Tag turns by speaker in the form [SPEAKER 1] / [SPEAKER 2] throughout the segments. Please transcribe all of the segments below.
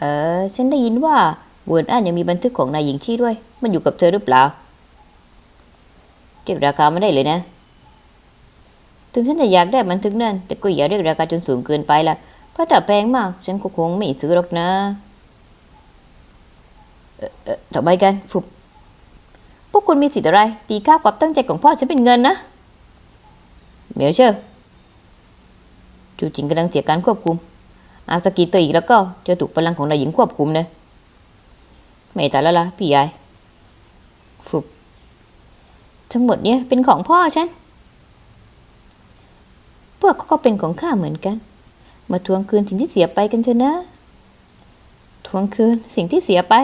[SPEAKER 1] เออฉันได้ยินว่าเวิร์นอันยังมีบันทึกของนายหญิงชี่ด้วย มันอยู่กับเธอหรือเปล่าเรียกราคาไม่ได้เลยนะ ถึงฉันจะอยากได้บันทึกนั่น แต่ก็อย่าเรียกราคาจนสูงเกินไปละเพราะถ้าแพงมาก ฉันก็คงไม่ซื้อหรอกนะเออเออทำไมกันฟุบพวกคุณมีสิทธิ์อะไร ตีค่าความตั้งใจของพ่อฉันเป็นเงินนะเหมียวเชื่อจูจิงกำลังเสียการควบคุม อาสกีเตอร์อีกแล้วก็จะถูกพลังของนายหญิงควบคุมนะไม่จ่ายแล้วล่ะพี่ใหญ่ฟุบทั้งหมดเนี้ยเป็นของพ่อฉัน พวกเขาก็เป็นของข้าเหมือนกัน มาทวงคืนสิ่งที่เสียไปกันเถอะนะ ทวงคืนสิ่งที่เสียไป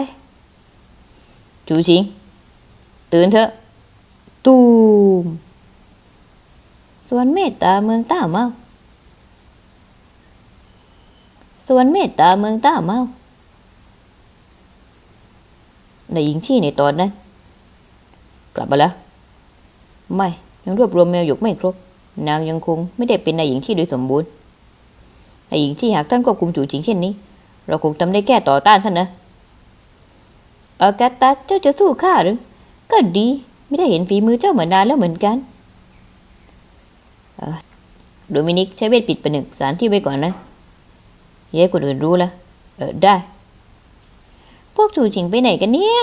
[SPEAKER 1] จูชิง ตื่นเถอะ ตูม ส่วนเมตตาเมืองต้าเมา ส่วนเมตตาเมืองต้าเมาในหญิงชี่ในตอนนั้น กลับมาแล้ว ไม่ยังรวบรวมแมวหยกไม่ครบ นางยังคงไม่ได้เป็นนายหญิงที่โดยสมบูรณ์นายหญิงที่หากท่านควบคุมจู่จิงเช่นนี้ เราคงทำได้แค่ต่อต้านท่านนะอากาตาเจ้าจะสู้ข้าหรือ ก็ดีไม่ได้เห็นฝีมือเจ้าเหมือนนานแล้วเหมือนกันโดมินิกใช้เวทปิดประหนึ่งสารที่ไว้ก่อนนะ อย่าให้คนอื่นรู้ละเออได้ พวกจู่จิงไปไหนกันเนี่ย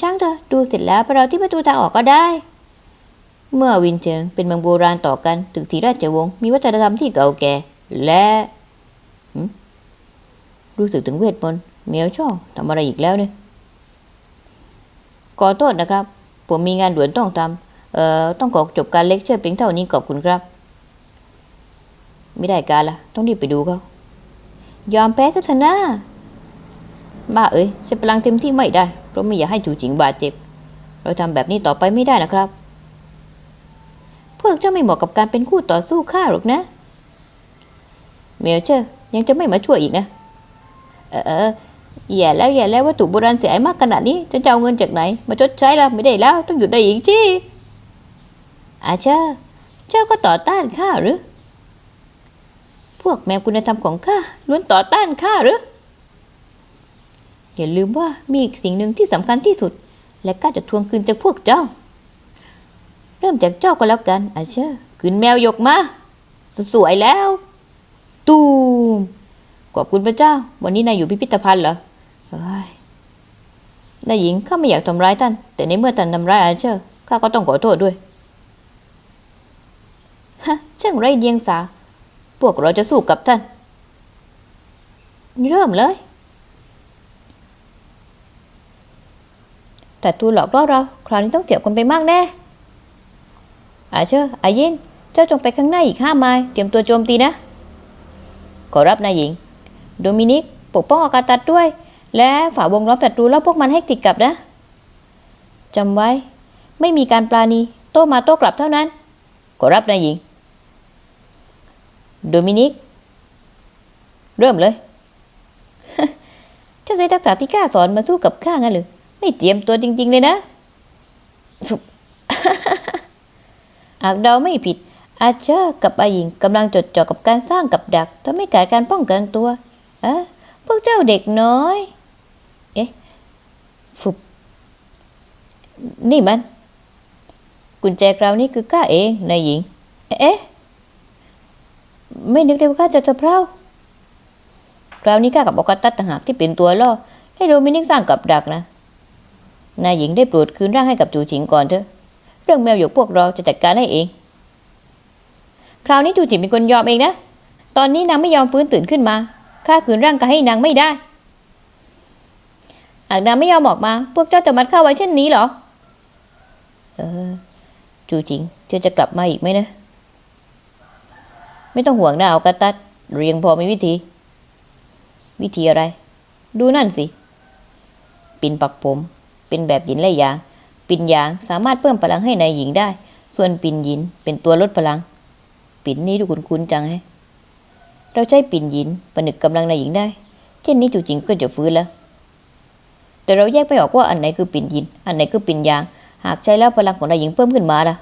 [SPEAKER 1] ช่างเถอะดูเสร็จแล้วไปราที่ประตูทางออกก็ได้ เมื่อวินเชิงเป็นเมืองโบราณต่อกันถึงศรีราชวงศ์มีวัฒนธรรมที่เก่าแก่ และรู้สึกถึงเวทมนต์เมียวช่อทำอะไรอีกแล้วเนี่ยขอโทษนะครับ ผมมีงานด่วนต้องทำเอ่อต้องขอจบการเลคเชอร์เพียงเท่านี้ขอบคุณครับ ไม่ได้การละต้องรีบไปดูเขา ยอมแพ้ซะเถอะนะบ้าเอ้ยใช้พลังเต็มที่ไม่ได้ เพราะไม่อยากให้จูจิงบาดเจ็บ เราทำแบบนี้ต่อไปไม่ได้นะครับ พวกเจ้าไม่เหมาะกับการเป็นคู่ต่อสู้ข้าหรอกนะ เมียเชอร์ยังจะไม่มาช่วยอีกนะเออเออแย่แล้วแย่แล้ววัตถุโบราณเสียหายมากขนาดนี้จะเอาเงินจากไหน มาชดใช้ล่ะไม่ได้แล้ว ต้องหยุดได้อีกจีอาเชอร์เจ้าก็ต่อต้านข้าหรือ พวกแมวคุณธรรมของข้าล้วนต่อต้านข้าหรืออย่าลืมว่ามีอีกสิ่งหนึ่งที่สำคัญที่สุด และข้าจะทวงคืนจากพวกเจ้า เริ่มจากเจ้าก็แล้วกันอาเชอร์คืนแมวหยกมาสวยแล้ว ตูมขอบคุณพระเจ้า วันนี้นายอยู่พิพิธภัณฑ์เหรอเฮ้ยนายหญิงข้าไม่อยากทำร้ายท่าน แต่ในเมื่อท่านทำร้ายอาเชอร์ข้าก็ต้องขอโทษด้วยฮะช่างไรเดียงสา พวกเราจะสู้กับท่าน เริ่มเลยแต่ตูหลอกล่อเรา คราวนี้ต้องเสียคนไปมากแน่อาเชอร์อายิน เจ้าจงไปข้างหน้าอีกห้าไมล์เตรียมตัวโจมตีนะ ขอรับนายหญิง โดมินิก ปกป้องอากาตัดด้วย และฝ่าวงล้อมศัตรูแล้วพวกมันให้ติดกับนะจำไว้ ไม่มีการปราณี โต้มาโต้กลับเท่านั้น ขอรับนายหญิง โดมินิก เริ่มเลยเจ้าใช้ทักษะที่ข้าสอนมาสู้กับข้างั้นหรือไม่เตรียมตัวจริง ๆ เลยนะหากเดาไม่ผิด อาเชอร์กับอาหญิงกำลังจดจ่อกับการสร้างกับดักทำให้กิดการป้องกันตัวอะพวกเจ้าเด็กน้อย เอ๊ะฟุบนี่มัน กุญแจคราวนี้คือข้าเองนายหญิง เอ๊ะ ไม่นึกเลยว่าข้าจะจะเพร่าคราวนี้ข้ากับออกตัดต่างหากที่เป็นตัวล่อให้โดมินิกสร้างกับดักนะ นายหญิงได้โปรดคืนร่างให้กับจูจิงก่อนเถอะ เรื่องแมวหยกพวกเราจะจัดการให้เอง คราวนี้จูจิงเป็นคนยอมเองนะ ตอนนี้นางไม่ยอมฟื้นตื่นขึ้นมา ข้าคืนร่างกายให้นางไม่ได้ หากนางไม่ยอมออกมา พวกเจ้าจะมัดข้าไว้เช่นนี้เหรอ เออ จูจิงเธอจะกลับมาอีกไหมนะ ไม่ต้องห่วงนะเอากระตัดเรียงพอมีวิธี วิธีอะไร ดูนั่นสิ ปินปักผม เป็นแบบหยินและหยาง ปินหยางสามารถเพิ่มพลังให้นายหญิงได้ ส่วนปินหยินเป็นตัวลดพลัง ปินนี้ดูคุ้นๆจังแฮะเราใช้ปินหยินประนึกกำลังนายหญิงได้ เช่นนี้จู่จริงก็จะฟื้นแล้ว แต่เราแยกไม่ออกว่าอันไหนคือปินหยิน อันไหนคือปินหยาง หากใช้แล้วพลังของนายหญิงเพิ่มขึ้นมาล่ะ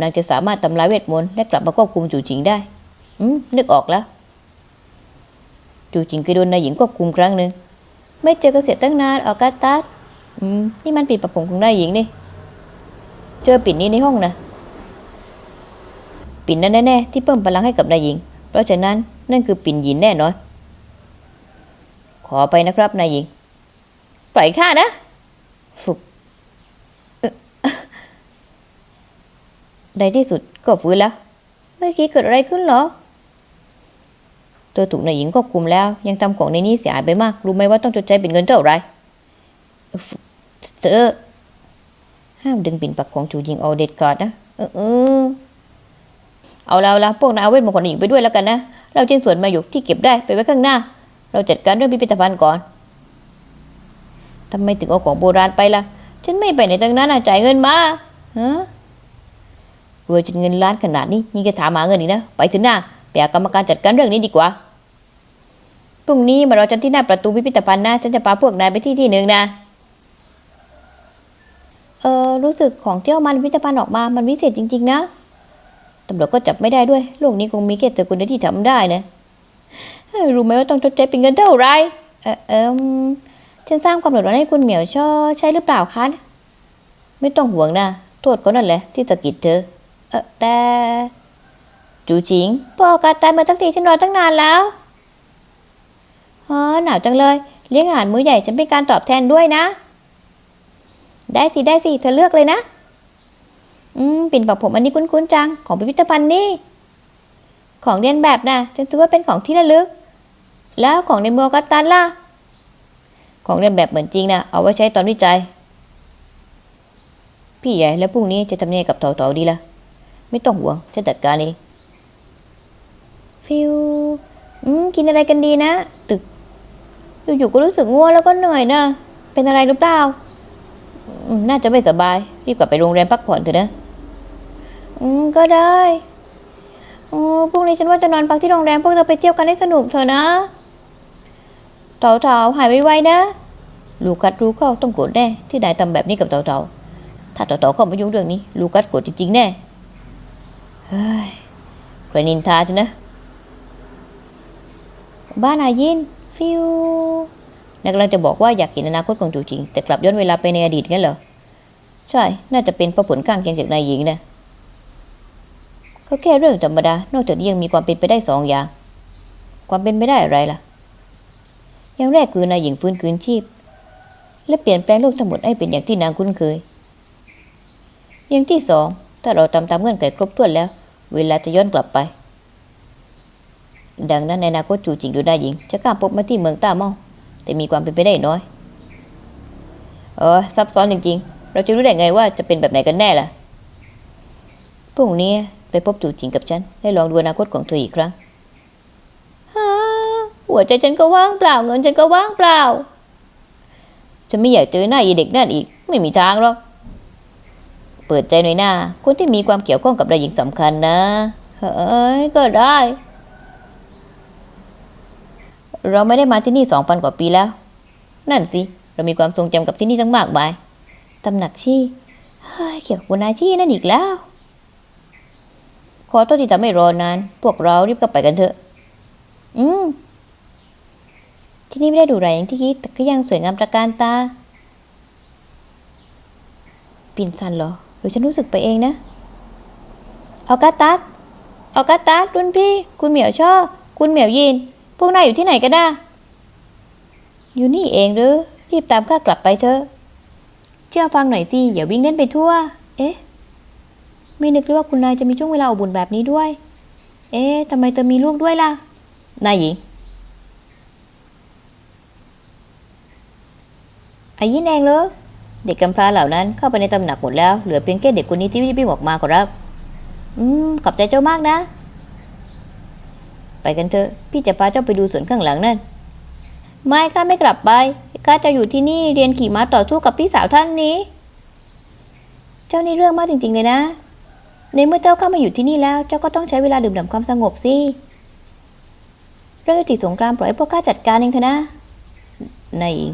[SPEAKER 1] นางจะสามารถทำลายเวทมนต์และกลับมาควบคุมจู่จิงได้ อืม นึกออกแล้ว จูจิงเคยโดนนายหญิงควบคุมครั้งหนึ่ง ไม่เจอกันเสียตั้งนานออกัสตัสอืม นี่มันปิดประผมของนายหญิงนี่ เจอปิ่นนี้ในห้องนะปิ่นนั้นแน่ๆที่เพิ่มพลังให้กับนายหญิง เพราะฉะนั้นนั่นคือปิ่นหญินแน่นอน ขอไปนะครับนายหญิง ปล่อยข้านะ ฝึกเอ่อ ในที่สุดก็ฟื้นแล้ว เมื่อกี้เกิดอะไรขึ้นเหรอ เธอถูกนายหญิงควบคุมแล้ว ยังทำของในนี้เสียหายไปมาก รู้ไหมว่าต้องชดใช้เป็นเงินเท่าไหรฝึกเจอห้ามดึงปิ่นปักของจูหญิงเอาเด็ดขาดนะเออเออเอาแล้วละพวกนายเอาเวทมนต์ของหญิงไปด้วยแล้วกันนะ เราจิ้นส่วนมาอยู่ที่เก็บได้ไปไว้ข้างหน้า เราจัดการเรื่องพิพิธภัณฑ์ก่อนทำไมถึงเอาของโบราณไปล่ะ ฉันไม่ไปไหนตั้งนั้นจ่ายเงินมาฮะ รวยจนเงินล้านขนาดนี้ยังจะถามหาเงินอีกนะ ไปถึงหน้าไปหากรรมการจัดการเรื่องนี้ดีกว่าพรุ่งนี้มารอฉันที่หน้าประตูพิพิธภัณฑ์นะฉันจะพาพวกนายไปที่ที่หนึ่งนะเออรู้สึกของเที่ยวมันพิพิธภัณฑ์ออกมามันวิเศษจริง ๆ นะตำรวจก็จับไม่ได้ด้วยโลกนี้คงมีแค่เธอคนเดียวที่ทำได้นะรู้ไหมว่าต้องชดใช้เป็นเงินเท่าไรเออเอมฉันสร้างความเดือดร้อนให้คุณเหมียวช่อใช่หรือเปล่าคะไม่ต้องห่วงนะโทษก็นั่นแหละที่สะกิดเธอ เออแต่ จูจิงพ่อกาตายมาสักทีฉันรอตั้งนานแล้วอ๋อหนาวจังเลย เลี้ยงอาหารมื้อใหญ่ฉันเป็นการตอบแทนด้วยนะ ได้สิ ได้สิ เธอเลือกเลยนะ อืมปิ่นปักผมอันนี้คุ้นๆจัง ของพิพิธภัณฑ์นี่ ของเรียนแบบนะฉันถือว่าเป็นของที่ระลึก แล้วของในเมืองกัตตันล่ะ ของเรียนแบบเหมือนจริงนะเอาไว้ใช้ตอนวิจัย พี่ใหญ่แล้วพรุ่งนี้จะทำยังไงกับเต่าๆดีล่ะ ไม่ต้องห่วงฉันจัดการเองฟิวอืมกินอะไรกันดีนะ ตึก อยู่ๆก็รู้สึกง่วงแล้วก็เหนื่อยนะเป็นอะไรหรือเปล่าน่าจะไม่สบาย รีบกลับไปโรงแรมพักผ่อนเถอะนะ อืมก็ได้โอ้พรุ่งนี้ฉันว่าจะนอนพักที่โรงแรมพวกเราไปเที่ยวกันให้สนุกเถอะนะเต่าเต่าๆหายไวๆนะ ลูกัสรู้เข้าต้องโกรธแน่ที่นายทำแบบนี้กับเต่าเต่าๆถ้าเต่าเต่าเข้ามายุ่งเรื่องนี้ ลูกัสโกรธจริงๆแน่ เฮ้ยใครนินทาจนะ บ้านอายิน ฟิวนักกำลังจะบอกว่าอยากเห็นอนาคตของจูจริง แต่กลับย้อนเวลาไปในอดีตงั้นเหรอ ใช่ น่าจะเป็นเพระผลข้างเคียงจากนายหญิงนะก็แค่เรื่องธรรมดา นอกจากนี้ยังมีความเป็นไปได้สองอย่าง ความเป็นไปได้อะไรล่ะ อย่างแรกคือนายหญิงฟื้นคืนชีพ และเปลี่ยนแปลงโลกทั้งหมดให้เป็นอย่างที่นางคุ้นเคย อย่างที่สอง ถ้าเราทำตามเงื่อนไขครบถ้วนแล้ว เวลาจะย้อนกลับไป ดังนั้นในอนาคตจูจิงดูได้หญิง จะกล้าพบมาที่เมืองต้าเมา แต่มีความเป็นไปได้น้อย เออซับซ้อนจริงๆ เราจะรู้ได้ไงว่าจะเป็นแบบไหนกันแน่ล่ะพรุ่งนี้ไปพบจูจิงกับฉันและลองดูอนาคตของเธออีกครั้งฮ่าหัวใจฉันก็ว่างเปล่าเงินฉันก็ว่างเปล่าฉันไม่อยากเจอหน้ายีเด็กนั่นอีก ไม่มีทางหรอก เปิดใจหน่อยหน้าคนที่มีความเกี่ยวข้องกับนายหญิงสำคัญนะ เฮ้ย ก็ได้ เราไม่ได้มาที่นี่สองพันกว่าปีแล้ว นั่นสิ เรามีความทรงจำกับที่นี่ตั้งมากมายตำหนักชี่ เฮ้ย เกี่ยวกับนายชี่นั่นอีกแล้ว ขอโทษที่ทำให้รอนาน พวกเรารีบกลับไปกันเถอะ อืม ที่นี่ไม่ได้ดูแลอย่างที่คิด แต่ก็ยังสวยงามตระการตาปิ่นสันเหรอ หรือฉันรู้สึกไปเองนะออกาตัสออกาตัสรุ่นพี่ คุณเหมียวช่อ คุณเหมียวยิน พวกนายอยู่ที่ไหนกันนะอยู่นี่เองหรือ รีบตามข้ากลับไปเถอะ เชื่อฟังหน่อยสิอย่าวิ่งเล่นไปทั่ว เอ๊ะ ไม่นึกเลยว่าคุณนายจะมีช่วงเวลาอบอุ่นแบบนี้ด้วย เอ๊ะทำไมเธอมีลูกด้วยล่ะ นายหญิงอายินเองเหรอ เด็กกำพร้าเหล่านั้นเข้าไปในตำหนักหมดแล้ว เหลือเพียงแค่เด็กคนนี้ที่วิ่งออกมาขอรับ อืม ขอบใจเจ้ามากนะ ไปกันเถอะ พี่จะพาเจ้าไปดูสวนข้างหลังนั่น ไม่ข้าไม่กลับไปข้าจะอยู่ที่นี่เรียนขี่ม้าต่อสู้กับพี่สาวท่านนี้ เจ้านี่เรื่องมากจริง ๆ เลยนะ ในเมื่อเจ้าเข้ามาอยู่ที่นี่แล้ว เจ้าก็ต้องใช้เวลาดื่มด่ำความสงบสิ เรื่องยุติสงครามปล่อยให้พวกข้าจัดการเองเถอะนะนายหญิง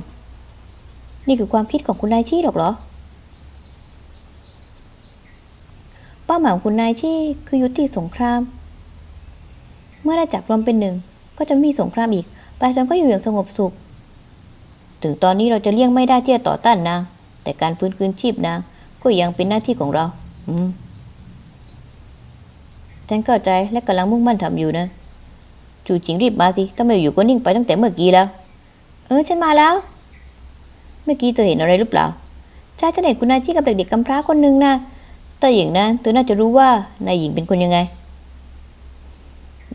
[SPEAKER 1] นี่คือความคิดของคุณนายชี่หรอกเหรอ เป้าหมายของคุณนายชี่คือยุติสงคราม เมื่อได้จับรวมเป็นหนึ่ง ก็จะไม่มีสงครามอีกไปฉันก็อยู่อย่างสงบสุข ถึงตอนนี้เราจะเลี่ยงไม่ได้ที่จะต่อต้านนางแต่การฟื้นคืนชีพนางก็ยังเป็นหน้าที่ของเรา อืมฉันเข้าใจและกำลังมุ่งมั่นทำอยู่นะจูจิงรีบมาสิถ้าไม่อยู่ก็นิ่งไปตั้งแต่เมื่อกี้แล้ว เออฉันมาแล้ว เมื่อกี้เธอเห็นอะไรหรือเปล่าใช่ฉันเห็นคุณนายที่กับเด็กๆกำพร้าคนหนึ่งนะแต่อย่างนั้นเธอน่าจะรู้ว่านายหญิงเป็นคนยังไง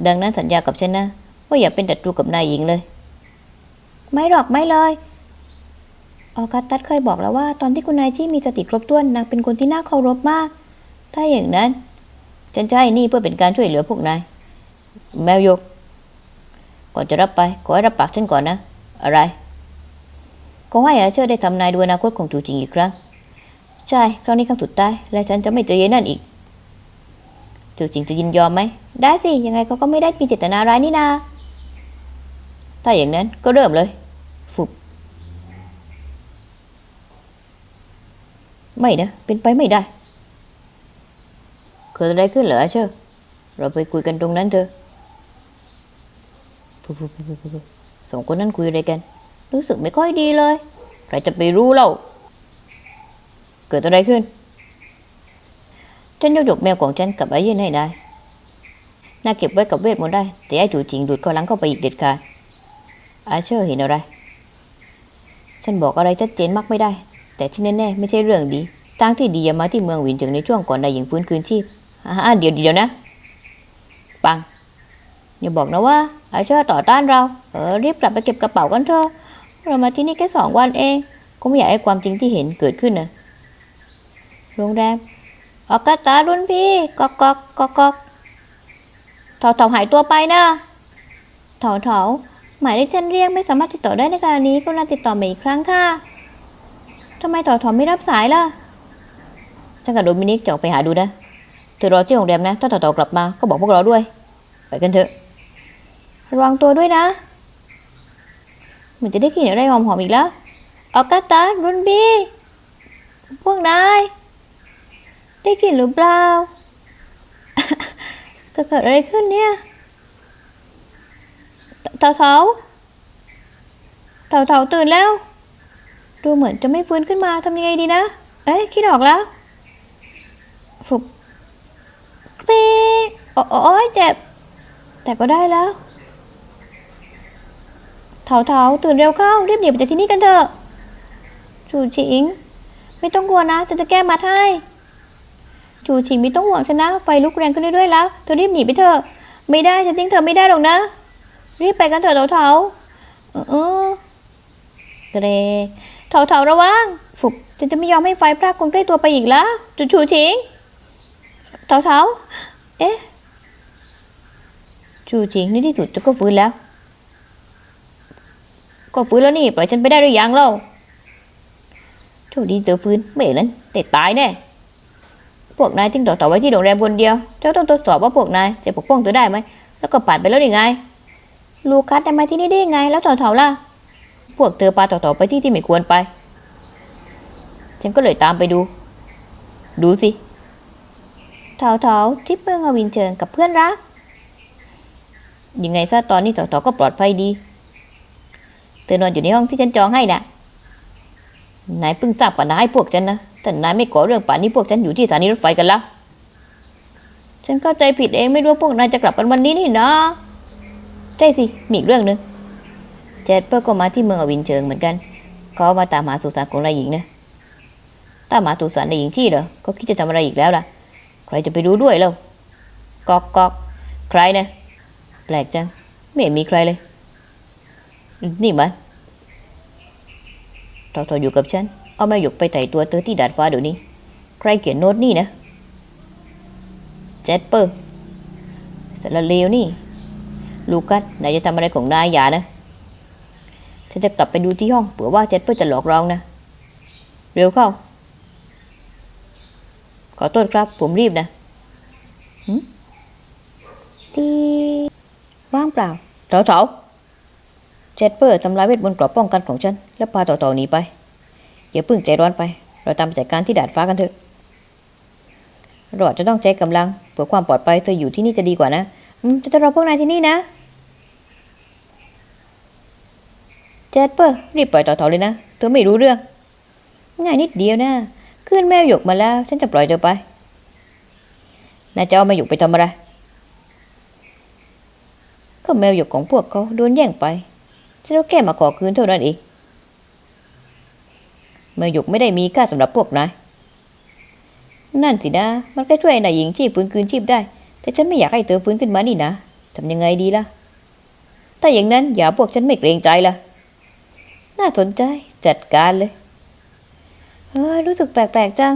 [SPEAKER 1] ดังนั้นสัญญากับฉันนะว่าอย่าเป็นศัตรูกับนายหญิงเลย ไม่หรอกไม่เลยออกัสตัสเคยบอกแล้วว่าตอนที่คุณนายที่มีสติครบถ้วนนางเป็นคนที่น่าเคารพมาก ถ้าอย่างนั้น ฉันจะให้นี่เพื่อเป็นการช่วยเหลือพวกนาย แมวยก ก่อนจะรับไปขอให้รับปากฉันก่อนนะ อะไร ขอให้อาเชอร์ได้ทำนายดูอนาคตของจูจิงอีกครั้ง ใช่ ครั้งนี้ครั้งสุดท้าย และฉันจะไม่เจอเยนั่นอีก จูจิงจะยินยอมไหม ได้สิ ยังไงเขาก็ไม่ได้มีเจตนาร้ายนี่นา ถ้าอย่างนั้นก็เริ่มเลย ฟุบ ไม่นะ เป็นไปไม่ได้เกิดอะไรขึ้นเหรออาเชอร์เราไปคุยกันตรงนั้นเถอะฟุบฟุบฟุบฟุบฟุบสองคนนั้นคุยอะไรกัน รู้สึกไม่ค่อยดีเลย ใครจะไปรู้เล่าเกิดอะไรขึ้น ฉันยกยกแมวของฉันกลับไอ้เย็นให้ได้น่าเก็บไว้กับเวทมนต์ได้ แต่ไอ้จูจริงดูดก้อหลังเข้าไปอีกเด็ดขาดอาเชอร์เห็นอะไร ฉันบอกอะไรชัดเจนมากไม่ได้ แต่ที่แน่ๆไม่ใช่เรื่องดีทางที่ดีอย่ามาที่เมืองหวินจึงในช่วงก่อนนายหญิงฟื้นคืนชีพอ่าเดี๋ยวเดี๋ยวนะ ปังอย่าบอกนะว่าอาเชอร์ต่อต้านเรา เออรีบกลับไปเก็บกระเป๋ากันเถอะ เรามาที่นี่แค่สองวันเอง ก็ไม่อยากให้ความจริงที่เห็นเกิดขึ้นนะโรงแรมออกกาตารุ่นพี่กอกกอกกอกกอกเถาเถาหายตัวไปนะเถาเถาหมายเลขฉันเรียกไม่สามารถติดต่อได้ในขณะนี้กรุณาติดต่อมาอีกครั้งค่ะทำไมเถาเถาไม่รับสายล่ะฉันกับโดมินิกจะออกไปหาดูนะเธอรอที่โรงแรมนะ ถ้าเถาเถากลับมาก็บอกพวกเราด้วย ไปกันเถอะระวังตัวด้วยนะ มือนจะได้กลิ่นอะไรหอมๆอีกแล้วออกาตารุนบีพวกนายได้กลิ่นหรือเปล่าเกิดอะไรขึ้นเนี่ยเถาเถาเถาเถาตื่นแล้ว ดูเหมือนจะไม่ฟื้นขึ้นมาทำยังไงดีนะ เอ้ยคิดออกแล้วฟุบปีโอ้ยเจ็บ แต่ก็ได้แล้ว เถาเถาตื่นเร็วเข้ารีบหนีไปจากที่นี่กันเถอะจูชิง ไม่ต้องกลัวนะฉันจะแก้มัดให้จูชิงไม่ต้องห่วงฉันนะไฟลุกแรงขึ้นเรื่อยๆแล้วเธอรีบหนีไปเถอะไม่ได้ฉันทิ้งเธอไม่ได้หรอกนะ รีบไปกันเถอะเถาเถาเออเกรเถาเถาระวังฝึกฉันจะไม่ยอมให้ไฟพรากคนใกล้ตัวไปอีกแล้วจูชูชิงเถาเถาเอ๊ะจูชิงในที่สุดเธอก็ฟื้นแล้ว ก็ฟื้นแล้วนี่ปล่อยฉันไปได้หรือยังเล่าโชคดีเจอฟื้นไม่อย่างนั้นแต่ตายแน่พวกนายทิ้งต่อต่อไว้ที่โรงแรมคนเดียว เจ้าต้องตรวจสอบว่าพวกนายจะปกป้องตัวได้ไหม แล้วก็ผ่านไปแล้วยังไง ลูคัสได้มาที่นี่ได้ยังไง แล้วต่อเถาล่ะ พวกเธอปาต่อต่อไปที่ที่ไม่ควรไป ฉันก็เลยตามไปดู ดูสิเถาเถาที่เมืองอวินเชิงกับเพื่อนรัก ยังไงซะตอนนี้ต่อต่อก็ปลอดภัยดี ธอนอนอยู่ในห้องที่ฉันจองให้นะนายเพิ่งสร้างปัญหาให้พวกฉันนะ แต่นายไม่ก่อเรื่องป่านนี้พวกฉันอยู่ที่สถานีรถไฟกันแล้ว ฉันเข้าใจผิดเองไม่รู้พวกนายจะกลับกันวันนี้นี่นะ ใช่สิ มีอีกเรื่องหนึ่งเจดเปอร์ก็มาที่เมืองอวินเชิงเหมือนกัน เขามาตามหาสุสานของนายหญิงนะตามหาสุสานนายหญิงที่เหรอเขาคิดจะทำอะไรอีกแล้วล่ะ ใครจะไปดูด้วยเล่ากอกกอกใครนะแปลกจัง ไม่เห็นมีใครเลย นี่มันทอทออยู่กับฉัน เอาแม่หยกไปไต่ตัวเธอที่ดาดฟ้าเดี๋ยวนี้ ใครเขียนโน้ตนี่นะเจสเปอร์สารเลวนี่ ลูกัสนายจะทำอะไรของนายอย่านะฉันจะกลับไปดูที่ห้องเผื่อว่าเจสเปอร์จะหลอกเรานะ เร็วเข้า ขอโทษครับ ผมรีบนะตีว่างเปล่าเถาเถา เจสเปอร์ทำลายเวทมนต์กรอบป้องกันของฉัน แล้วพาต่าๆหนีไปอย่าเพิ่งใจร้อนไป เราตามไปจัดการที่ดาดฟ้ากันเถอะเราอาจจะต้องใช้กำลังเพื่อความปลอดภัยเธออยู่ที่นี่จะดีกว่านะอืมจะต้องรอพวกนายที่นี่นะแจ๊ดเปอร์รีบปล่อยต่อๆเลยนะเธอไม่รู้เรื่อง ง่ายนิดเดียวนะขึ้นแมวหยกมาแล้ว ฉันจะปล่อยเธอไปนายจะเอาแมวหยกไปทำอะไรก็แมวหยกของพวกเขาโดนแย่งไป ฉันก็แค่มาขอคืนเท่านั้นเองมวหยกไม่ได้มีค่าสำหรับพวกนายนั่นสินะ มันก็ช่วยนายหญิงชีพฟื้นคืนชีพได้ แต่ฉันไม่อยากให้เธอฟื้นขึ้นมานี่นะทำยังไงดีล่ะ ถ้าอย่างนั้นอย่าพวกฉันไม่เกรงใจล่ะ น่าสนใจจัดการเลย เฮ้ยรู้สึกแปลกๆจัง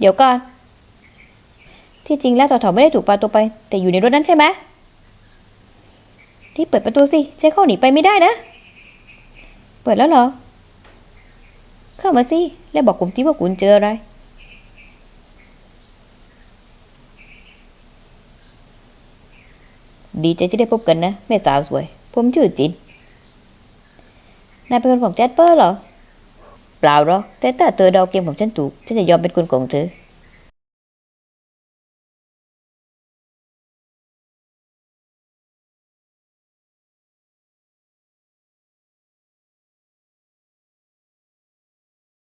[SPEAKER 1] เดี๋ยวก่อน ที่จริงแล้วต่อถอไม่ได้ถูกปาตัวไป แต่อยู่ในรถนั้นใช่ไหม รีบเปิดประตูสิใช้เข้าหนีไปไม่ได้นะ เปิดแล้วเหรอ เข้ามาสิ แล้วบอกผมที่ว่าคุณเจออะไร ดีใจที่ได้พบกันนะ แม่สาวสวย ผมชื่อจิน นายเป็นคนของแจสเปอร์เหรอ เปล่าหรอกแต่ถ้าเธอเดาเกมของฉันถูก ฉันจะยอมเป็นคนของเธอ